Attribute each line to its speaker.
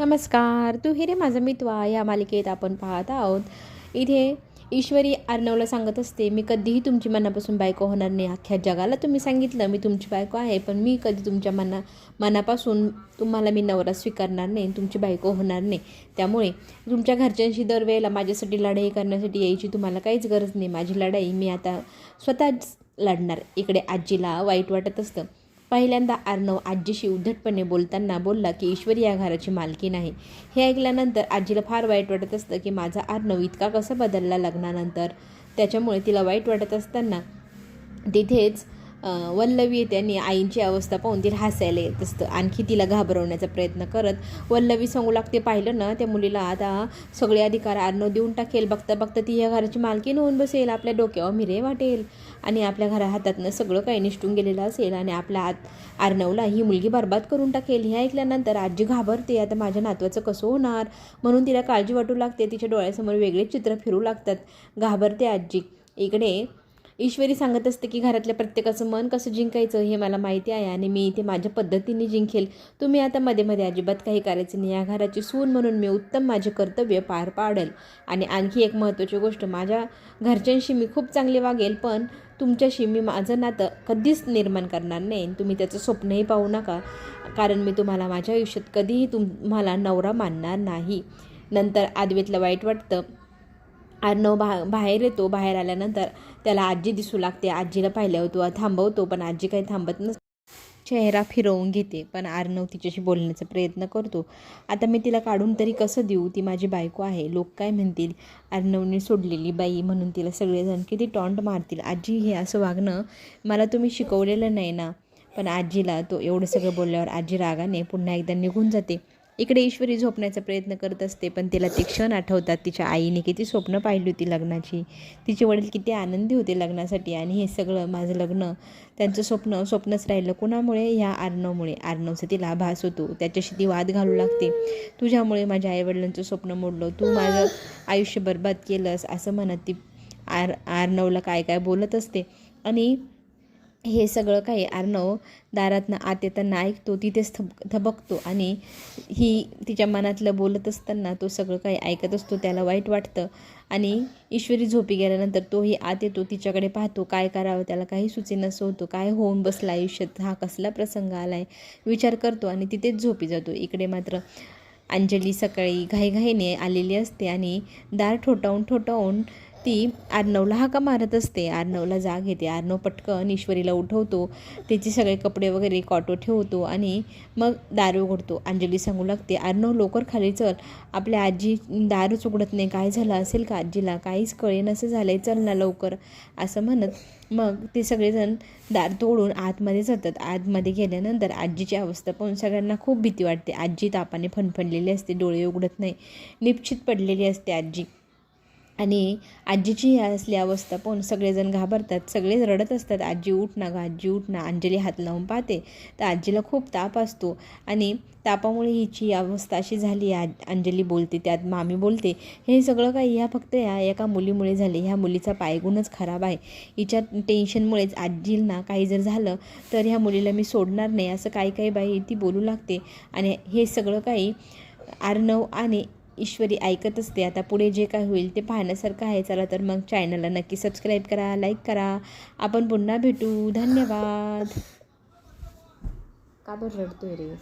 Speaker 1: नमस्कार तू हिरे माझा मित्वा या मालिकेत आपण पाहत आहोत. इथे ईश्वरी अर्णवला सांगत असते मी कधीही तुमची मनापासून बायको होणार नाही. अख्ख्या जगाला तुम्ही सांगितलं मी तुमची बायको आहे पण मी कधी तुमच्या मना मनापासून तुम्हाला मी नवरा स्वीकारणार नाही तुमची बायको होणार नाही. त्यामुळे तुमच्या घरच्यांशी दरवेळेला माझ्यासाठी लढाई करण्यासाठी यायची तुम्हाला काहीच गरज नाही. माझी लढाई मी आता स्वतःच लढणार. इकडे आजीला वाईट वाटत असतं. पहिल्यांदा अर्णव आजीशी उद्धटपणे बोलताना बोलला की ईश्वरी या घराची मालकी नाही. हे ऐकल्यानंतर आजीला फार वाईट वाटत असतं की माझा अर्णव इतका कसा बदलला लग्नानंतर? त्याच्यामुळे तिला वाईट वाटत असताना तिथेच वल्लवी येते आणि आईंची अवस्था पाहून तिला हसायला येत असतं. आणखी तिला घाबरवण्याचा प्रयत्न करत वल्लवी सांगू लागते पाहिलं ना त्या मुलीला आता सगळे अधिकार अर्णव देऊन टाकेल. बघता बघता ती या घराची मालकीन होऊन बसेल. आपल्या डोक्यावर मिरे वाटेल. आणि आपल्या घरा हातातनं सगळं काही निष्ठून गेलेलं असेल आणि आपल्या हात आर्णवला ही मुलगी बर्बाद करून टाकेल. हे ऐकल्यानंतर आजी घाबरते. आता माझ्या नातवाचं कसं होणार? म्हणून तिला काळजी वाटू लागते. तिच्या डोळ्यासमोर वेगळे चित्र फिरू लागतात. घाबरते आजी. इकडे ईश्वरी सांगत असते की घरातल्या प्रत्येकाचं मन कसं जिंकायचं हे मला माहिती आहे आणि मी इथे माझ्या पद्धतीने जिंकेल. तुम्ही आता मध्ये मध्ये अजिबात काही करायचं नाही. या घराची सून म्हणून मी उत्तम माझे कर्तव्य पार पाडेल. आणि आणखी एक महत्त्वाची गोष्ट माझ्या घरच्यांशी मी खूप चांगले वागेल पण तुमच्याशी मी माझं नातं कधीच निर्माण करणार नाही. तुम्ही त्याचं स्वप्नही पाहू नका कारण मी तुम्हाला माझ्या आयुष्यात कधीही तुम्हाला नवरा मानणार नाही. नंतर आदवेतला वाईट वाटतं. अर्णव बा बाहेर येतो बाहेर आल्यानंतर त्याला आजी दिसू लागते. आजीला पाहिल्यावर तो थांबवतो पण आजी काही थांबत नस चेहरा फिरवून घेते. पण अर्णव तिच्याशी बोलण्याचा प्रयत्न करतो. आता मी तिला काढून तरी कसं देऊ? ती माझी बायको आहे. लोक काय म्हणतील? अर्णवने सोडलेली बाई म्हणून तिला सगळेजण किती टॉन्ट मारतील? आजी हे असं वागणं मला तुम्ही शिकवलेलं नाही ना? पण आजीला तो एवढं सगळं बोलल्यावर आजी रागाने पुन्हा एकदा निघून जाते. इकडे ईश्वरी झोपण्याचा प्रयत्न करत असते पण तिला ते क्षण आठवतात. तिच्या आईने किती स्वप्न पाहिली होती लग्नाची. तिचे वडील किती आनंदी होते लग्नासाठी आणि हे सगळं माझं लग्न त्यांचं स्वप्न स्वप्नच राहिलं कुणामुळे? ह्या आर्णवमुळे. आर्णवचा तिला आभास होतो. त्याच्याशी ती वाद घालू लागते. तुझ्यामुळे माझ्या आईवडिलांचं स्वप्न मोडलं. तू माझं आयुष्य बर्बाद केलंस असं म्हणत ती आर आर्णवला काय काय बोलत असते. आणि हे सगळं काही अर्णव दारातनं आत येताना ऐकतो तिथेच थब थबकतो आणि ही तिच्या मनातलं बोलत असताना तो सगळं काही ऐकत असतो त्याला वाईट वाटतं आणि ईश्वरी झोपी गेल्यानंतर तोही आत येतो तिच्याकडे पाहतो काय करावं त्याला काही सुचेनसं होतो काय होऊन बसला आयुष्यात हा कसला प्रसंग आला आहे विचार करतो आणि तिथेच झोपी जातो. इकडे मात्र अंजली सकाळी घाईघाईने आलेली असते आणि दार ठोठावून ठोठावून ती आर्नवला हाका मारत असते. आर्नवला जाग येते. आर्नव पटकन ईश्वरीला उठवतो. त्याचे सगळे कपडे वगैरे कॉटो ठेवतो आणि मग दार उघडतो अंजली सांगू लागते आर्नव लवकर खाली चल. आपल्या आजी दारच उघडत नाही. काय झालं असेल का आजीला? काहीच कळे नसं झालं आहे चल ना लवकर. असं म्हणत मग ते सगळेजण दार तोडून आतमध्ये जातात. आतमध्ये गेल्यानंतर आजीची अवस्था पाहून सगळ्यांना खूप भीती वाटते. आजी तापाने फणफणलेली असते. डोळे उघडत नाही. निश्चित पडलेली असते आजी. आणि आजीची ही असली अवस्था पण सगळेजण घाबरतात सगळे रडत असतात. आजी उठ ना गं आजी उठ ना अंजली हात लावून पाहते. तर आजीला खूप ताप असतो आणि तापामुळे हिची अवस्था अशी झाली आज अंजली बोलते त्यात मामी बोलते हे सगळं काही ह्या फक्त या एका मुलीमुळे झाले ह्या मुलीचा पायगुणच खराब आहे. हिच्या टेन्शनमुळेच आजींना काही जर झालं तर ह्या मुलीला मी सोडणार नाही असं काही काही बाई ती बोलू लागते. आणि हे सगळं काही आर्णव आणि ईश्वरी ऐकत असते. आता पुढे जे काय होईल ते पाहण्यासारखं आहे. चला तर मग चॅनलला नक्की सबस्क्राईब करा लाईक करा. आपण पुन्हा भेटू. धन्यवाद. का बरं रडतोय रे?